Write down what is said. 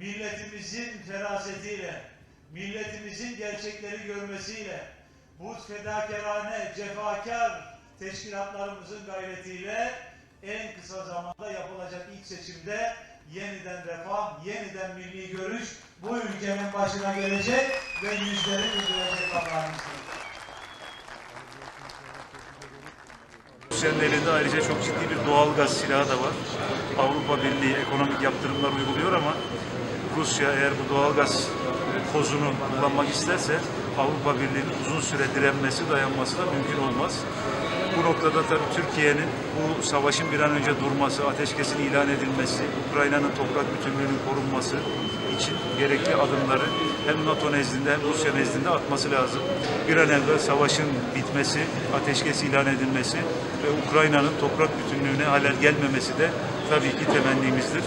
milletimizin ferasetiyle, milletimizin gerçekleri görmesiyle, bu fedakarane, cefakar teşkilatlarımızın gayretiyle en kısa zamanda yapılacak ilk seçimde yeniden refah, yeniden milli görüş bu ülkenin başına gelecek ve yüzleri güldürecek Allah'ın izniyle. Rusya'nın elinde ayrıca çok ciddi bir doğal gaz silahı da var. Avrupa Birliği ekonomik yaptırımlar uyguluyor ama Rusya eğer bu doğal gaz kozunu kullanmak isterse Avrupa Birliği'nin uzun süre direnmesi, dayanması da mümkün olmaz. Bu noktada tabii Türkiye'nin bu savaşın bir an önce durması, ateşkesin ilan edilmesi, Ukrayna'nın toprak bütünlüğünün korunması için gerekli adımları hem NATO nezdinde hem Rusya nezdinde atması lazım. Bir an evvel savaşın bitmesi, ateşkes ilan edilmesi ve Ukrayna'nın toprak bütünlüğüne halel gelmemesi de tabii ki temennimizdir.